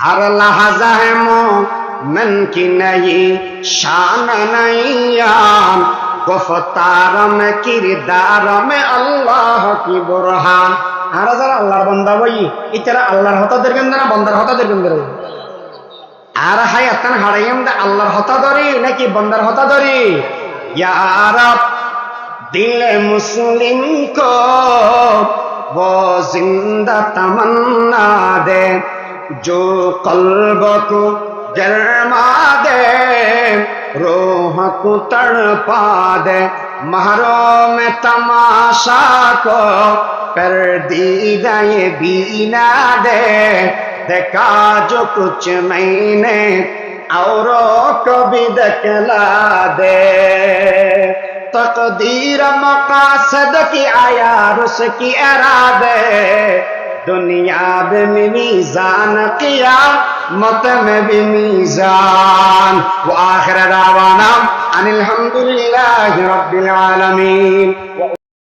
हर लहजा है मोमन की नई शान नैयान গফতার মে কিরদার মে আল্লাহ কি বুরহান আর যারা আল্লাহর বান্দা বই ইতারা আল্লাহর হতাদের কেন্দ্র না বন্দার হতাদের কেন্দ্র আর হাই আতান হারাইম দা আল্লাহর হতা ধরি নাকি বন্দার হতা ধরি ইয়া আরব দিল মুসলিম কো वो जिंदा तमन्ना दे جو قلب کو جرما دے روح کو تڑپا دے، مہروں میں تماشا کو کر دی بینا دے۔ دیکھا جو کچھ میں نے اور کو بھی دکھلا دے۔ تقدیر مقاصد کی آیا رس کی ارادے۔ दुनिया में मीजान किया मत में भी मीजान वो आखिर दावाना अनिल हम्दुलिल्लाह रब्बिल आलमीन